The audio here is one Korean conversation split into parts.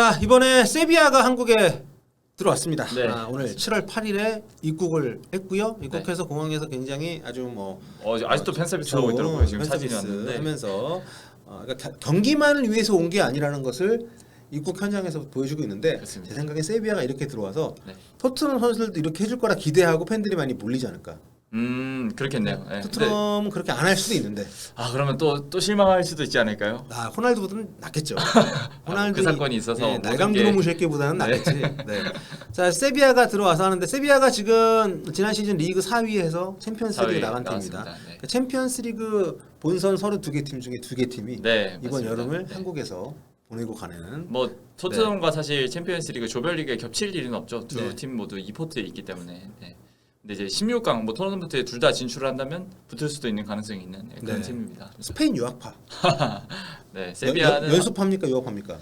자 이번에 세비야가 한국에 들어왔습니다. 네. 아, 오늘 7월 8일에 입국을 했고요. 입국해서 공항에서 굉장히 아주 뭐 어, 아직도 팬 서비스 하고 있더라고요. 지금 사진이 팬서비스 왔는데. 하면서 어, 그러니까 겨- 경기만을 위해서 온 게 아니라는 것을 입국 현장에서 보여주고 있는데 그렇습니다. 제 생각에 세비야가 이렇게 들어와서 네. 토트넘 선수들도 이렇게 해줄 거라 기대하고 팬들이 많이 몰리지 않을까. 음 그렇겠네요. 네. 근데, 토트넘은 그렇게 안 할 수도 있는데 아 그러면 또 또 실망할 수도 있지 않을까요? 아 호날두보다는 낫겠죠. 그 사건이 있어서 예, 모든 날강두놈 게- 새끼보다는 네. 낫겠지. 네. 자 세비야가 들어와서 하는데 세비야가 지금 지난 시즌 리그 4위에서 챔피언스리그 4위 나간 팀입니다. 나왔습니다. 네. 그 챔피언스리그 본선 32개 팀 중에 두 개 팀이 네 이번 맞습니다. 여름을 네. 한국에서 보내고 가는 뭐 토트넘과 사실 챔피언스리그 조별리그에 겹칠 일은 없죠. 두 네. 팀 모두 2포트에 있기 때문에. 네. 근데 이제 16강 뭐 토너먼트에 둘 다 진출을 한다면 붙을 수도 있는 가능성이 있는 네, 그런 네. 팀입니다. 스페인 유학파. 네, 연- 세비야는 연습합니까 유학파입니까?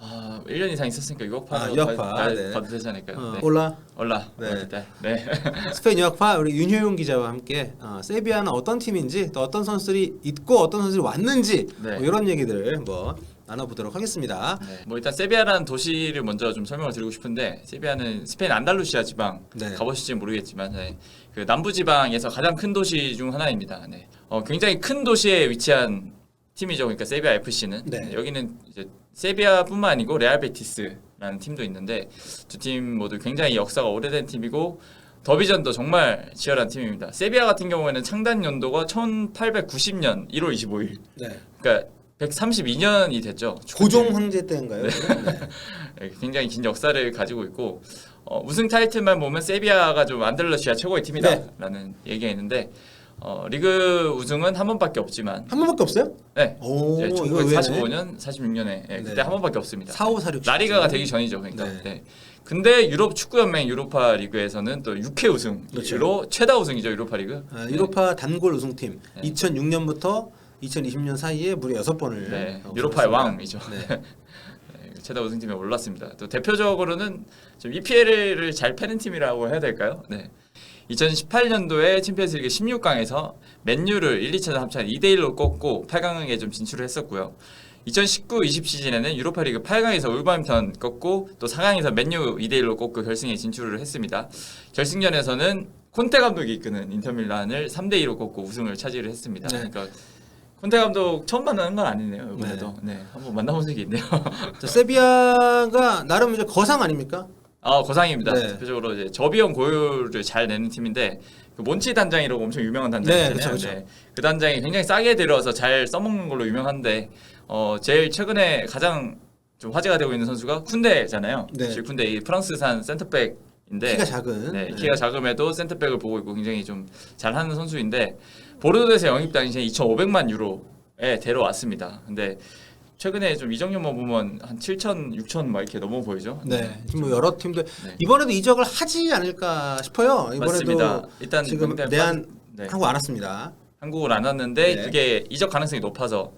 아, 1년 이상 있었으니까 유학파 아, 유학파, 봐, 네. 봐도 되지 않을까요? 어, 네. 올라 올라. 네. 네. 네. 스페인 유학파 우리 윤효용 기자와 함께 어, 세비야는 어떤 팀인지 또 어떤 선수들이 있고 어떤 선수들이 왔는지 네. 뭐 이런 얘기들을 한번 나눠보도록 하겠습니다. 네. 뭐 일단 세비야라는 도시를 먼저 좀 설명을 드리고 싶은데 세비야는 스페인 안달루시아 지방 네. 가보실지 모르겠지만 네. 그 남부 지방에서 가장 큰 도시 중 하나입니다. 네. 어, 굉장히 큰 도시에 위치한 팀이죠. 그러니까 세비야 FC는 네. 여기는 이제 세비야뿐만 아니고 레알 베티스라는 팀도 있는데 두 팀 모두 굉장히 역사가 오래된 팀이고 더비전도 정말 치열한 팀입니다. 세비야 같은 경우에는 창단 연도가 1890년 1월 25일. 네. 그러니까 132년이 됐죠. 고종 황제 때인가요? 네. 네, 굉장히 긴 역사를 가지고 있고 어, 우승 타이틀만 보면 세비야가 좀 안달러시아 최고의 네. 팀이다라는 얘기가 있는데 어, 리그 우승은 한 번밖에 없지만 한 번밖에 없어요? 네. 오, 네, 이거 의외네. 1945년, 46년에 예, 그때 네. 한 번밖에 없습니다. 4, 5, 4, 6, 라리가가 되기 전이죠, 그러니까. 네. 네. 근데 유럽 축구 연맹 유로파 리그에서는 또 6회 우승으로 그렇죠. 최다 우승이죠, 유로파 리그. 아, 유로파 단골 우승팀 네. 2006년부터 2020년 사이에 무려 6번을 네. 유로파의 왕이죠. 네. 네, 최다 우승팀에 올랐습니다. 또 대표적으로는 좀 EPL을 잘 패는 팀이라고 해야 될까요? 네. 2018년도에 챔피언스리그 16강에서 맨유를 1, 2차전 합쳐 2대 1로 꺾고 8강에 좀 진출을 했었고요. 2019-20 시즌에는 유로파리그 8강에서 울버햄턴 꺾고 또 4강에서 맨유 2대 1로 꺾고 결승에 진출을 했습니다. 결승전에서는 콘테 감독이 이끄는 인터밀란을 3대 2로 꺾고 우승을 차지를 했습니다. 네. 그러니까 콘테 감독 처음 만나는 건 아니네요. 이번에도. 네. 한번 만나본 적이 있네요. 자, 세비야가 나름 이제 거상 아닙니까? 아 고상입니다. 네. 대표적으로 이제 저비용 고율을 잘 내는 팀인데 그 몬치 단장이라고 엄청 유명한 단장이잖아요. 네, 그쵸, 그쵸. 그 단장이 굉장히 싸게 들어서 잘 써먹는 걸로 유명한데 어 제일 최근에 가장 좀 화제가 되고 있는 선수가 쿤데잖아요. 네. 실 쿤데 이 프랑스산 센터백 인데 키가 작은. 네, 키가 작음에도 센터백을 보고 있고 굉장히 좀 잘하는 선수인데 보르도에서 영입 당시에 2,500만 유로에 데려왔습니다. 근데 최근에 좀 이적료만 보면 한 7천, 6천 막 이렇게 넘어 보이죠. 네. 지금 뭐 여러 팀들 네. 이번에도 이적을 하지 않을까 싶어요. 이번에도 맞습니다. 일단 지금 내한 네. 하고 안 왔습니다. 한국을 안 왔는데 네. 그게 이적 가능성이 높아서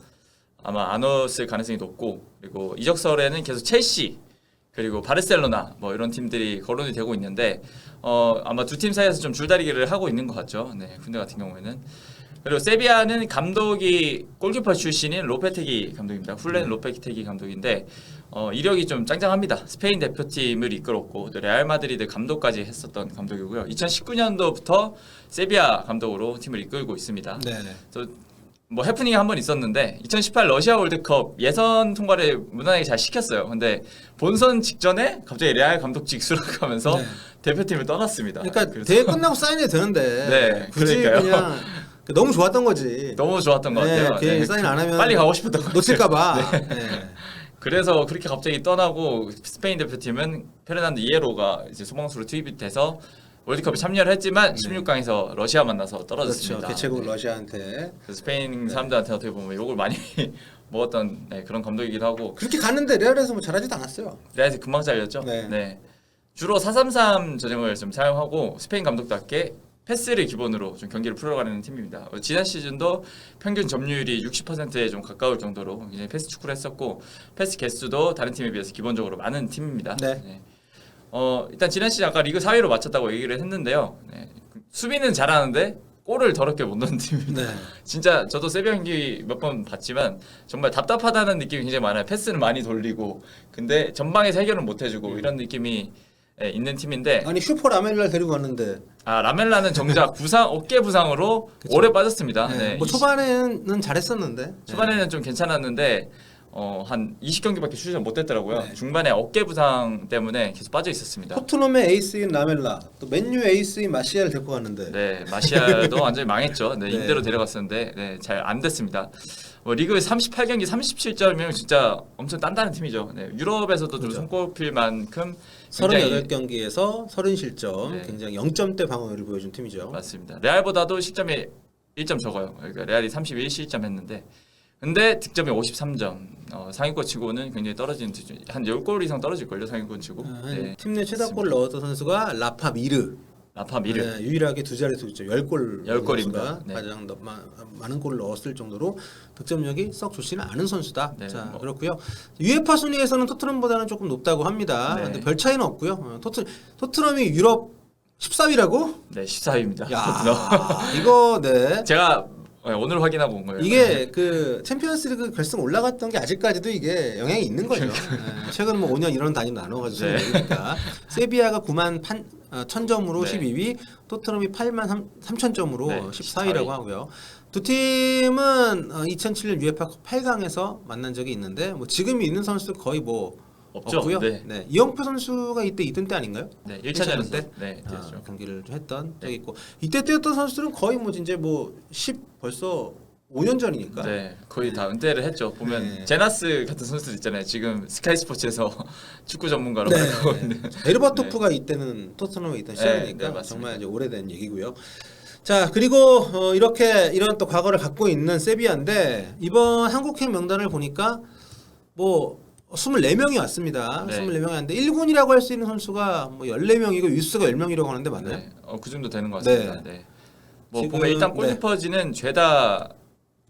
아마 안 왔을 가능성이 높고 그리고 이적설에는 계속 첼시 그리고 바르셀로나 뭐 이런 팀들이 거론이 되고 있는데 어 아마 두 팀 사이에서 좀 줄다리기를 하고 있는 것 같죠. 네, 군대 같은 경우에는 그리고 세비야는 감독이 골키퍼 출신인 로페테기 감독입니다. 훌렌 로페테기 감독인데 어, 이력이 좀 짱짱합니다. 스페인 대표팀을 이끌었고 또 레알 마드리드 감독까지 했었던 감독이고요. 2019년도부터 세비야 감독으로 팀을 이끌고 있습니다. 네. 뭐 해프닝이 한 번 있었는데 2018 러시아 월드컵 예선 통과를 무난하게 잘 시켰어요. 근데 본선 직전에 갑자기 레알 감독직 수락하면서 네. 대표팀을 떠났습니다. 그러니까 대회 끝나고 사인해도 되는데 네, 굳이 그러니까요. 그냥 너무 좋았던 거지. 너무 좋았던 것 네, 같아요. 괜히 사인 안 하면 빨리 가고 싶었던 것. 놓칠까봐. 네. 그래서 그렇게 갑자기 떠나고 스페인 대표팀은 페르난드 이에로가 이제 소방수로 투입이 돼서 월드컵에 참여를 했지만 16강에서 러시아 만나서 떨어졌습니다. 그렇죠. 개최국 네. 러시아한테 그래서 스페인 사람들한테 어떻게 보면 욕을 많이 먹었던 네, 그런 감독이기도 하고 그렇게 갔는데 레알에서 뭐 잘하지도 않았어요. 레알에서 금방 잘렸죠. 네. 주로 433 전형을 좀 사용하고 스페인 감독답게 패스를 기본으로 좀 경기를 풀어가는 팀입니다. 어, 지난 시즌도 평균 점유율이 60%에 좀 가까울 정도로 굉장히 패스 축구를 했었고 패스 개수도 다른 팀에 비해서 기본적으로 많은 팀입니다. 네. 어 일단 지난 시즌 아까 리그 4위로 마쳤다고 얘기를 했는데요. 네. 수비는 잘하는데 골을 더럽게 못 넣는 팀입니다. 네. 진짜 저도 세비야 경기 몇 번 봤지만 정말 답답하다는 느낌이 굉장히 많아요. 패스는 많이 돌리고 근데 전방에서 해결을 못 해주고 이런 느낌이 예, 있는 팀인데 아니 슈퍼 라멜라를 데리고 왔는데 아 라멜라는 정작 부상 어깨 부상으로. 오래 빠졌습니다. 네. 네, 뭐 이- 초반에는 잘했었는데 초반에는 좀 괜찮았는데 어, 한 20경기밖에 출전 못했더라고요. 네. 중반에 어깨 부상 때문에 계속 빠져 있었습니다. 토트넘의 에이스인 라멜라 또 맨유 에이스인 마시아를 데리고 왔는데 네, 마시아도 완전히 망했죠. 네, 네. 임대로 데려갔었는데 네, 잘 안 됐습니다. 뭐 리그 38경기 37점이면 진짜 엄청 단단한 팀이죠. 네, 유럽에서도 좀 그렇죠. 손꼽힐 만큼 굉장히 38경기에서 30실점 네. 굉장히 0점대 방어율을 보여준 팀이죠. 맞습니다. 레알보다도 실점이 1점 적어요. 그러니까 레알이 31 실점 했는데 근데 득점이 53점. 어, 상위권 치고는 굉장히 떨어지는 득점. 한 10골 이상 떨어질 걸요, 상위권 치고. 아, 네. 팀내 최다골을 넣었던 선수가 라파 미르. 라파 미르. 네, 유일하게 두 자릿수 있죠. 10골 열 골입니다. 선수가 네. 가장 더 마, 많은 골을 넣었을 정도로 득점력이 썩 좋지는 않은 선수다. 네, 자, 뭐. 그렇고요. 유에파 순위에서는 토트넘보다는 조금 높다고 합니다. 네. 근데 별 차이는 없고요. 어, 토트 토트넘이 유럽 14위라고? 네, 14위입니다. 야, 이거 네. 제가 네, 오늘 확인하고 온 거예요. 이게 그 챔피언스리그 결승 올라갔던 게 아직까지도 이게 영향이 있는 거죠. 네, 최근 뭐 5년 이런 단위로 나눠가지고 네. 그러니까 세비야가 9만 1000점으로 네. 12위, 토트넘이 8만 3000점으로 네, 14위라고 14위. 하고요. 두 팀은 어, 2007년 UEFA 8강에서 만난 적이 있는데 뭐 지금 있는 선수 거의 뭐 없죠. 없고요. 네. 네. 이영표 선수가 이때 이든 때 아닌가요? 네, 1차전 1차전 때? 때. 네, 아. 경기를 좀 했던 네. 적이 있고 이때 뛰었던 선수들은 거의 뭐 진짜 뭐10 벌써 5년 전이니까. 네, 거의 다 은퇴를 했죠. 보면 네. 제나스 같은 선수들 있잖아요. 지금 스카이 스포츠에서 축구 전문가로 네. 활동하고 있는. 베르바토프가 이때는 토트넘에 있던 네, 시절이니까 네, 맞습니다. 정말 이제 오래된 얘기고요. 자 그리고 어, 이렇게 이런 또 과거를 갖고 있는 세비야인데 이번 한국행 명단을 보니까 뭐 24명이 왔습니다. 네. 24명이 왔는데 1군이라고 할 수 있는 선수가 뭐 14명이고 유스가 10명이라고 하는데 맞나요? 네, 어, 그 정도 되는 것 같습니다. 네. 뭐 지금, 보면 일단 네. 골키퍼진은 죄다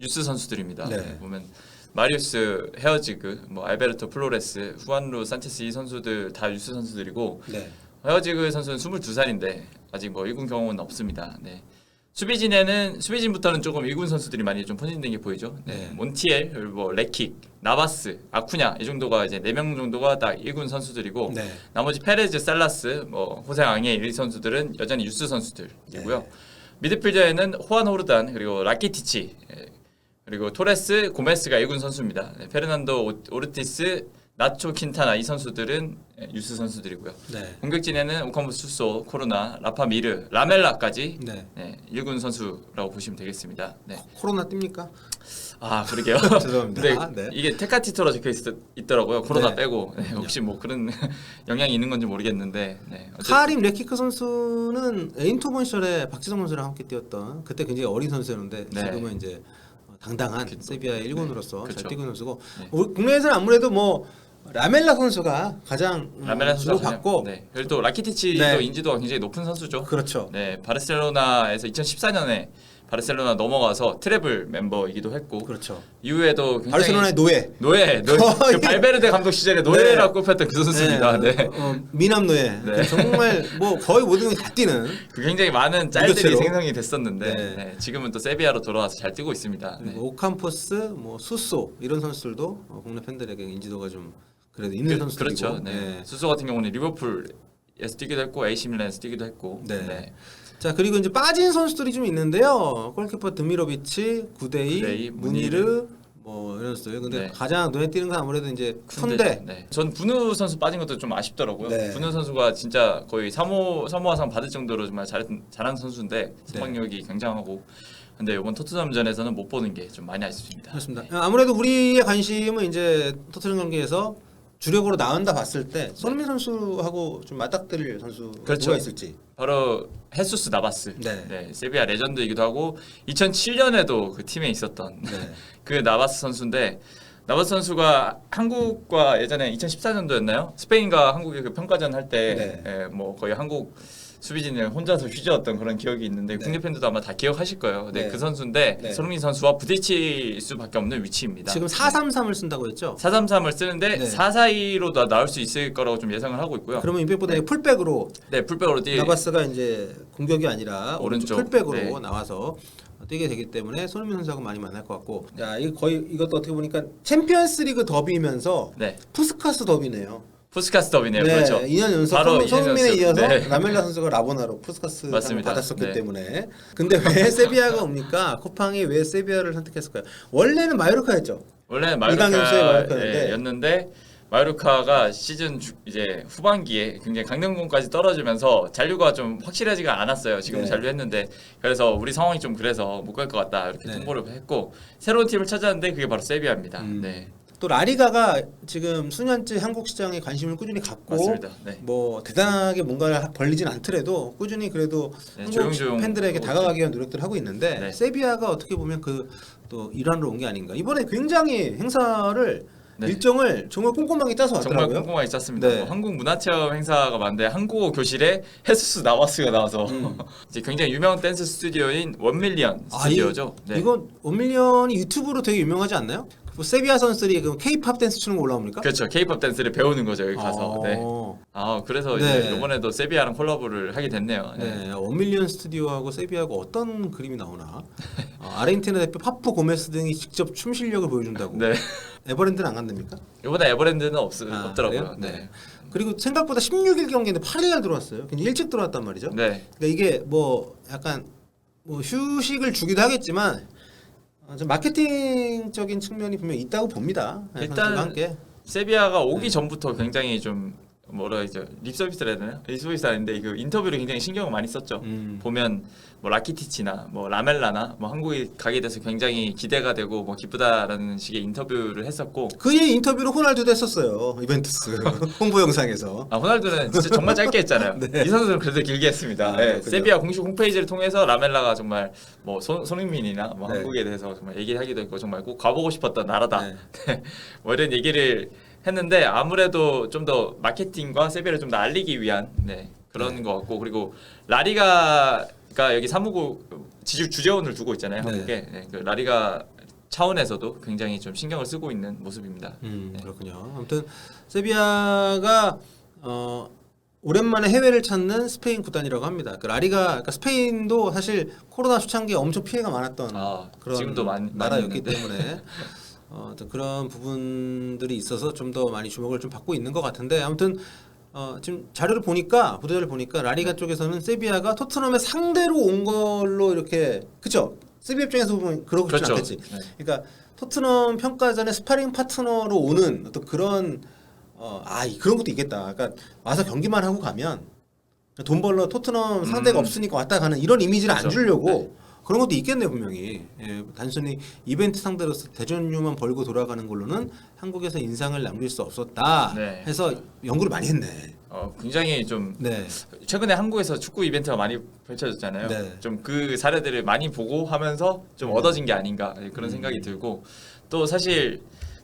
유스 선수들입니다. 네. 네, 보면 마리우스 헤어지그, 뭐 알베르토 플로레스, 후안루 산체스 이 선수들 다 유스 선수들이고 네. 헤어지그 선수는 22살인데 아직 뭐 1군 경험은 없습니다. 네. 수비진에는 수비진부터는 조금 1군 선수들이 많이 좀 포진된 게 보이죠. 네. 네. 몬티엘, 그리고 뭐 레킥, 나바스, 아쿠냐 이 정도가 이제 4명 정도가 딱 1군 선수들이고 네. 나머지 페레즈, 살라스, 뭐 호세 앙예 이 선수들은 여전히 유스 선수들이고요. 네. 미드필더에는 호안 호르단 그리고 라키티치 예, 그리고 토레스, 고메스가 1군 선수입니다. 네, 페르난도 오- 오르티스, 나초 킨타나 이 선수들은 예, 유스 선수들이고요. 네. 공격진에는 오카모 수소, 코로나, 라파 미르, 라멜라까지 네. 네, 1군 선수라고 보시면 되겠습니다. 네. 코로나 뜁니까? 아 그러게요. 죄송합니다. 근데 네. 이게 테카티토로 적혀 있, 더라고요 코로나 네. 빼고 네, 혹시 뭐 그런 영향이 있는 건지 모르겠는데. 네. 카림 레키크 선수는 에인토본 시절에 박지성 선수랑 함께 뛰었던 그때 굉장히 어린 선수였는데 네. 지금은 이제 당당한 그- 세비야의 일군으로서 네. 잘 그쵸. 뛰고 있는 선수고 네. 국내에서는 아무래도 뭐 라멜라 선수가 가장 음, 라멜라 선수가 주목받고 네. 그리고 또 라키티치도 네. 인지도가 굉장히 높은 선수죠. 그렇죠. 네, 바르셀로나에서 2014년에 바르셀로나 넘어가서 트래블 멤버이기도 했고 그렇죠. 이후에도 굉장히 바르셀로나의 노예. 노예, 노예 거의- 그 발베르데 감독 시절에 노예라고 꼽혔던 그 선수입니다. 네. 어, 미남 노예. 네. 정말 뭐 거의 모든 걸다 뛰는 그 굉장히 많은 짤들이 이교체로. 생성이 됐었는데 네. 네, 지금은 또 세비야로 돌아와서 잘 뛰고 있습니다. 네. 그리고 오캄포스, 뭐 수소 이런 선수들도 어, 국내 팬들에게 인지도가 좀 그래도 있는 그, 선수들이고 그렇죠. 네. 네. 수소 같은 경우는 리버풀에서 뛰기도 했고 AC 밀란에서 뛰기도 했고. 네. 네. 자 그리고 이제 빠진 선수들이 좀 있는데요. 골키퍼 드미로비치, 구데이, 구데이, 무니르 뭐 이런 선수들. 근데 네. 가장 눈에 띄는 건 아무래도 이제 쿤데. 쿤데. 네. 전 분우 선수 빠진 것도 좀 아쉽더라고요. 네. 분우 선수가 진짜 거의 3호 3호화상 받을 정도로 정말 잘 잘한 선수인데 선방력이 굉장하고 근데 이번 토트넘전에서는 못 보는 게 좀 많이 아쉽습니다. 그렇습니다. 네. 아무래도 우리의 관심은 이제 토트넘 경기에서 주력으로 나온다 봤을 때 손흥민 선수하고 좀 맞닥뜨릴 선수 그렇죠. 누가 있을지. 바로 헤수스 나바스. 네. 세비야 레전드이기도 하고 2007년에도 그 팀에 있었던 네. 그 나바스 선수인데 나바스 선수가 한국과 예전에 2014년도였나요? 스페인과 한국의 그 평가전 할때 네. 뭐 거의 한국 수비진을 혼자서 휘저었던 그런 기억이 있는데 네. 국내 팬들도 아마 다 기억하실 거예요. 네, 네. 그 선수인데 네. 손흥민 선수와 부딪힐 수밖에 없는 위치입니다. 지금 433을 쓴다고 했죠? 433을 쓰는데 네. 442로 다 나올 수 있을 거라고 좀 예상을 하고 있고요. 그러면 임팩보다 풀백으로 네, 풀백으로 뛰 나바스가 이제 공격이 아니라 오른쪽, 오른쪽, 풀백으로 네. 나와서 뛰게 되기 때문에 손흥민 선수하고 많이 만날 것 같고 야 이거 거의 이것도 어떻게 보니까 챔피언스리그 더비면서 네. 푸스카스 더비네요. 푸스카스 더비네요. 그렇죠. 2년 연속 바로 손- 손흥민에. 이어서 네. 라멜라 선수가 라보나로 푸스카스 상을 맞습니다. 받았었기 네. 때문에 근데 왜 세비야가 옵니까? 코팡이 왜 세비야를 선택했을까요? 원래는 마요르카였죠. 원래는 이강인 선수의 마요르카였는데. 마요르카였는데 마요르카가 시즌 주- 이제 후반기에 굉장히 강등권까지 떨어지면서 잔류가 좀 확실하지가 않았어요. 지금 네. 잔류했는데 그래서 우리 상황이 좀 그래서 못 갈 것 같다 이렇게 네. 통보를 했고 새로운 팀을 찾았는데 그게 바로 세비야입니다. 음. 네, 또 라리가가 지금 수년째 한국 시장에 관심을 꾸준히 갖고 맞습니다. 네. 뭐 대단하게 뭔가를 하- 벌리진 않더라도 꾸준히 그래도 네, 한국 조용조용 팬들에게 하고 다가가기 위한 노력들을 하고 있는데 네. 세비야가 어떻게 보면 그 또 일환으로 온 게 아닌가 이번에 굉장히 행사를 네. 일정을 정말 꼼꼼하게 짜서 정말 왔더라고요. 꼼꼼하게 짰습니다. 네. 뭐 한국 문화체험 행사가 많은데 한국어 교실에 헤수스 나와스가 나와서 음. 이제 굉장히 유명한 댄스 스튜디오인 원밀리언 아, 스튜디오죠. 네. 이거 원밀리언이 유튜브로 되게 유명하지 않나요? 그 세비야 선수들이 그 K-팝 댄스 추는 거 올라옵니까? 그렇죠. K-팝 댄스를 배우는 거죠 여기 가서. 아, 네. 아 그래서 네. 이제 이번에도 세비야랑 콜라보를 하게 됐네요. 네. 네, 원밀리언 스튜디오하고 세비야하고 어떤 그림이 나오나? 어, 아르헨티나 대표 파프 고메스 등이 직접 춤 실력을 보여준다고. 네. 에버랜드는 안 간답니까? 이번에 에버랜드는 없, 아, 없더라고요. 그래요? 네. 그리고 생각보다 16일 경기인데 8일 날 들어왔어요. 굉장히 일찍 들어왔단 말이죠. 네. 그러니까 이게 뭐 약간 뭐 휴식을 주기도 하겠지만 어, 좀 마케팅적인 측면이 분명 히 있다고 봅니다. 네, 일단 함께. 세비야가 오기 네. 전부터 굉장히 좀 뭐라 해야죠 립서비스를 해야 되나? 립 서비스 아닌데 그 인터뷰를 굉장히 신경을 많이 썼죠. 음. 보면 뭐 라키티치나 뭐 라멜라나 뭐 한국에 가게 돼서 굉장히 기대가 되고 뭐 기쁘다라는 식의 인터뷰를 했었고 그의 인터뷰로 호날두도 했었어요. 이벤투스 홍보 영상에서. 아 호날두는 진짜 정말 짧게 했잖아요. 네. 이 선수는 그래도 길게 했습니다. 아, 네. 세비야 공식 홈페이지를 통해서 라멜라가 정말 뭐 손, 손흥민이나 뭐 네. 한국에 대해서 정말 얘기하기도 했고 정말 꼭 가보고 싶었던 나라다. 네. 뭐 이런 얘기를 했는데 아무래도 좀 더 마케팅과 세비야를 좀 더 알리기 위한 네, 그런 네. 것 같고 그리고 라리가가 여기 사무국 지주 주재원을 두고 있잖아요 네. 한국에 네, 그 라리가 차원에서도 굉장히 좀 신경을 쓰고 있는 모습입니다. 음, 네. 그렇군요. 아무튼 세비야가 어, 오랜만에 해외를 찾는 스페인 구단이라고 합니다. 그 라리가 그러니까 스페인도 사실 코로나 초창기에 엄청 피해가 많았던 아, 그런 지금도 많이 나라였기. 때문에 어, 어떤 그런 부분들이 있어서 좀 더 많이 주목을 좀 받고 있는 것 같은데 아무튼 어, 지금 자료를 보니까 보도자를 보니까 라리가 쪽에서는 세비야가 토트넘의 상대로 온 걸로 이렇게 그죠? 세비야 입장에서 보면 그렇진 그렇죠. 않겠지. 네. 그러니까 토트넘 평가전에 스파링 파트너로 오는 어떤 그런 어, 아 이- 그런 것도 있겠다. 그러니까 와서 경기만 하고 가면 돈 벌러 토트넘 상대가 음. 없으니까 왔다 가는 이런 이미지를 안 그렇죠. 주려고 네. 그런 것도 있겠네요 분명히. 예, 단순히 이벤트 상대로서 대전료만 벌고 돌아가는 걸로는 한국에서 인상을 남길 수 없었다 네. 해서 연구를 많이 했네. 어, 굉장히 좀 네. 최근에 한국에서 축구 이벤트가 많이 펼쳐졌잖아요. 네. 좀그 사례들을 많이 보고 하면서 좀 음. 얻어진 게 아닌가 그런 음. 생각이 들고 또 사실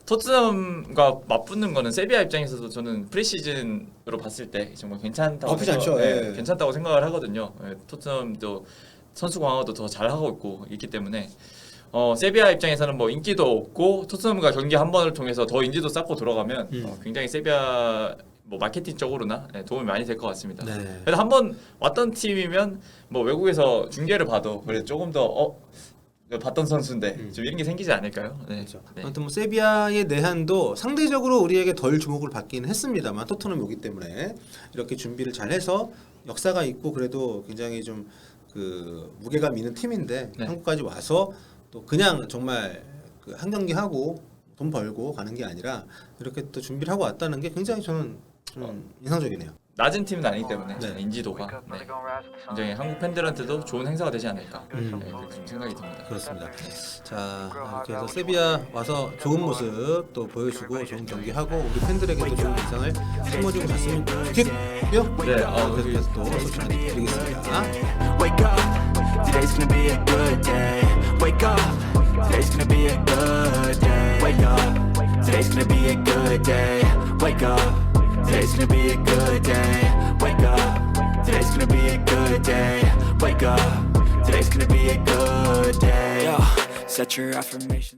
토트넘과 맞붙는 거는 세비야 입장에서도 저는 프리시즌으로 봤을 때 정말 괜찮다고 나쁘지 생각- 않죠. 예, 예. 괜찮다고 생각을 하거든요. 예, 토트넘도 선수 강화도 더 잘하고 있고 있기 때문에 어, 세비야 입장에서는 뭐 인기도 없고 토트넘과 경기 한 번을 통해서 더 인지도 쌓고 돌아가면 음. 어, 굉장히 세비야 뭐 마케팅 쪽으로나 예, 도움이 많이 될 것 같습니다. 네. 그래서 한 번 왔던 팀이면 뭐 외국에서 중계를 봐도 그래 조금 더 어, 봤던 선수인데 음. 좀 이런 게 생기지 않을까요? 네. 그렇죠. 네. 아무튼 뭐 세비야의 내한도 상대적으로 우리에게 덜 주목을 받기는 했습니다만 토트넘이 오기 때문에 이렇게 준비를 잘해서 역사가 있고 그래도 굉장히 좀 그 무게감 있는 팀인데 네. 한국까지 와서 또 그냥 정말 그 한 경기 하고 돈 벌고 가는 게 아니라 이렇게 또 준비를 하고 왔다는 게 굉장히 저는 좀 인상적이네요. 낮은 팀은 아니기 때문에 네. 인지도가 네. 굉장히 한국 팬들한테도 좋은 행사가 되지 않을까 음. 네, 그렇게 좀 생각이 듭니다. 그렇습니다. 자 이렇게 해서 세비야 와서 좋은 모습 또 보여주고 좋은 경기하고 우리 팬들에게도 좋은 인상을 심어주고 갔으면 좋겠고요. 네, 어, 계속해서 또 소식 드리겠습니다. Today's gonna be a good day. Wake up. Today's gonna be a good day. Wake up. Today's gonna be a good day. Yo, set your affirmation.